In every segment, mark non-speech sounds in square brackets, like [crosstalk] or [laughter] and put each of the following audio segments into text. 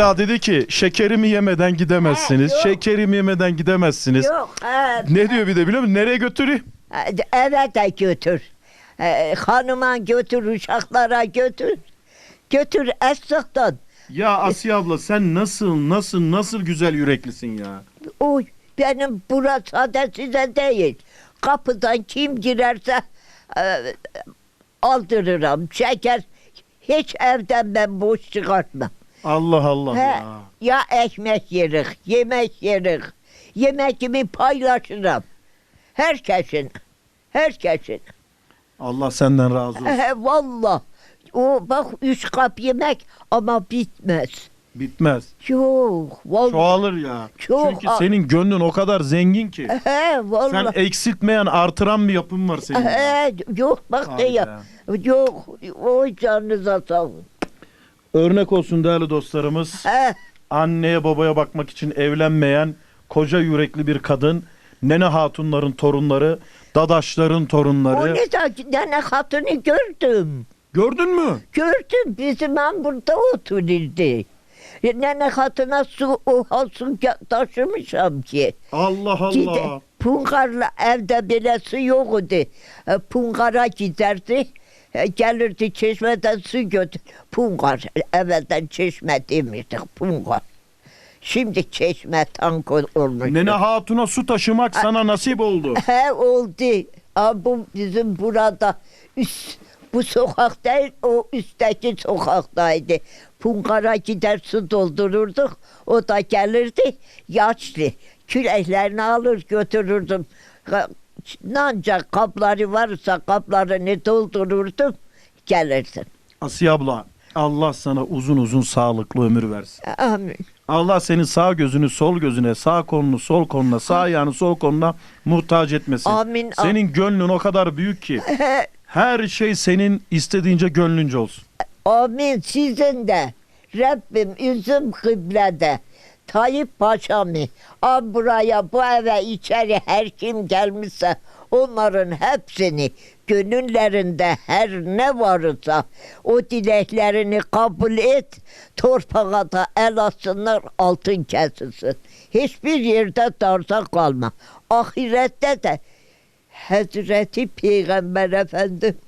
İlla dedi ki şekerimi yemeden gidemezsiniz. Yok. şekerimi yemeden gidemezsiniz. Yok. he, Ne diyor bir de biliyor musun? Nereye götüreyim? eve de götür. Ee, hanıma götür, uşaklara götür. Götür esnaftan. Ya Asiye abla sen nasıl nasıl nasıl güzel yüreklisin ya. Oy benim burası sade size değil. Kapıdan kim girerse e, aldırırım. Şeker hiç evden ben boş çıkartmam. Allah Allah He, ya. ya ekmek yerik, yemek yerik. Yemekimi paylaşırım. Herkesin. Herkesin. Allah senden razı olsun. He, Valla. O bak üç kap yemek ama bitmez. Bitmez. Yok. Vallahi. Çoğalır ya. Çok Çünkü senin gönlün o kadar zengin ki. He Sen vallahi. eksiltmeyen artıran bir yapın var senin. He, yok bak Hayda. ya. Yok. O canınıza sağ olun. Örnek olsun değerli dostlarımız. He. Anneye babaya bakmak için evlenmeyen koca yürekli bir kadın. Nene hatunların torunları, dadaşların O torunları. ne tane hatunu gördüm. Gördün mü? Gördüm bizim ben burada otururdu. Nene hatuna su, oha su ge- taşımışam ki. Allah Gide, Allah. Pungarla evde bile su yoktu. E, Pungara giderdi. E, Gelirdi çeşmeden su götür. Pungar. Evvelden çeşme demiştik. Pungar. Şimdi çeşme tank ol- olmuş. Nene hatuna su taşımak sana nasip oldu. He oldu. Ama bu bizim burada üst bu sokak değil o üstteki sokaktaydı. Punkara gider su doldururduk. O da gelirdi yaşlı. Küreklerini alır götürürdüm. Ka- Ancak kapları varsa kaplarını doldururdum. Gelirdin. Asiye abla Allah sana uzun uzun sağlıklı ömür versin. Amin. Allah senin sağ gözünü sol gözüne, sağ kolunu sol koluna, sağ ayağını sol koluna muhtaç etmesin. Amin. Senin gönlün o kadar büyük ki [laughs] her şey senin istediğince gönlünce olsun. Amin sizin de. Rabbim üzüm kıblede. Tayyip Paşa'mı a buraya bu eve içeri her kim gelmişse onların hepsini gönüllerinde her ne varsa o dileklerini kabul et torpağa da el atsınlar altın kesilsin. Hiçbir yerde darda kalma. Ahirette de Hazreti Peygamber Efendim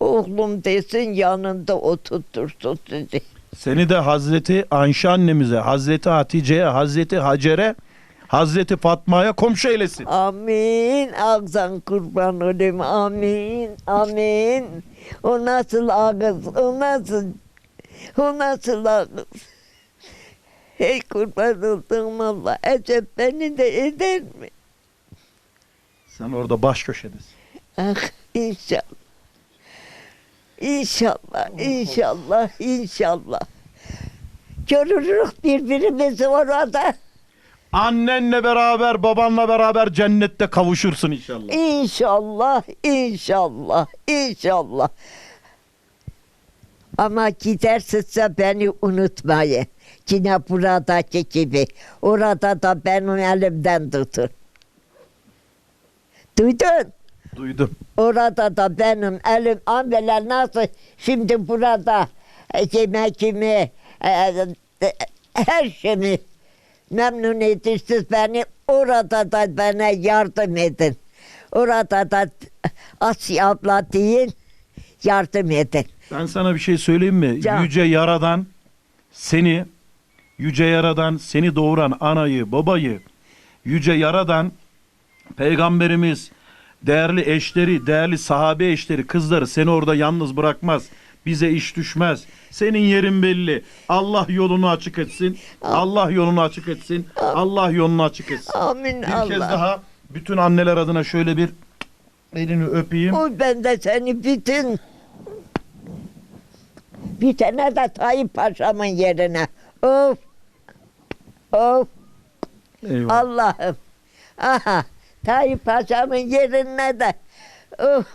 oğlum desin yanında oturtursun sizi. Seni de Hazreti Ayşe annemize, Hazreti Hatice'ye, Hazreti Hacer'e, Hazreti Fatma'ya komşu eylesin. Amin. Ağzın kurban olayım. Amin. Amin. O nasıl ağız? O nasıl? O nasıl ağız? Hey kurban olduğum Allah. Acep beni de eder mi? Sen orada baş köşedesin. Ah inşallah. İnşallah, inşallah, inşallah. Görürüz birbirimizi orada. Annenle beraber, babanla beraber cennette kavuşursun inşallah. İnşallah, inşallah, inşallah. Ama gidersizse beni unutmayın. Yine buradaki gibi. Orada da benim elimden tutun. Duydun? Duydum. Orada da benim elim ambeler nasıl şimdi burada e, yemekimi e, e, her şeyimi memnun edirsiniz beni orada da bana yardım edin. Orada da Asya abla deyin yardım edin. Ben sana bir şey söyleyeyim mi? Ya. Yüce Yaradan seni, Yüce Yaradan seni doğuran anayı, babayı, Yüce Yaradan Peygamberimiz, değerli eşleri, değerli sahabe eşleri, kızları seni orada yalnız bırakmaz. Bize iş düşmez. Senin yerin belli. Allah yolunu açık etsin. Allah yolunu açık etsin. Allah yolunu açık etsin. Amin Bir kez Allah. daha bütün anneler adına şöyle bir elini öpeyim. O ben de seni bütün bir tane de Tayyip Paşa'mın yerine. Of. Of. Eyvallah. Allah'ım. Aha. Tayyip Paşa'mın yerine de. Of.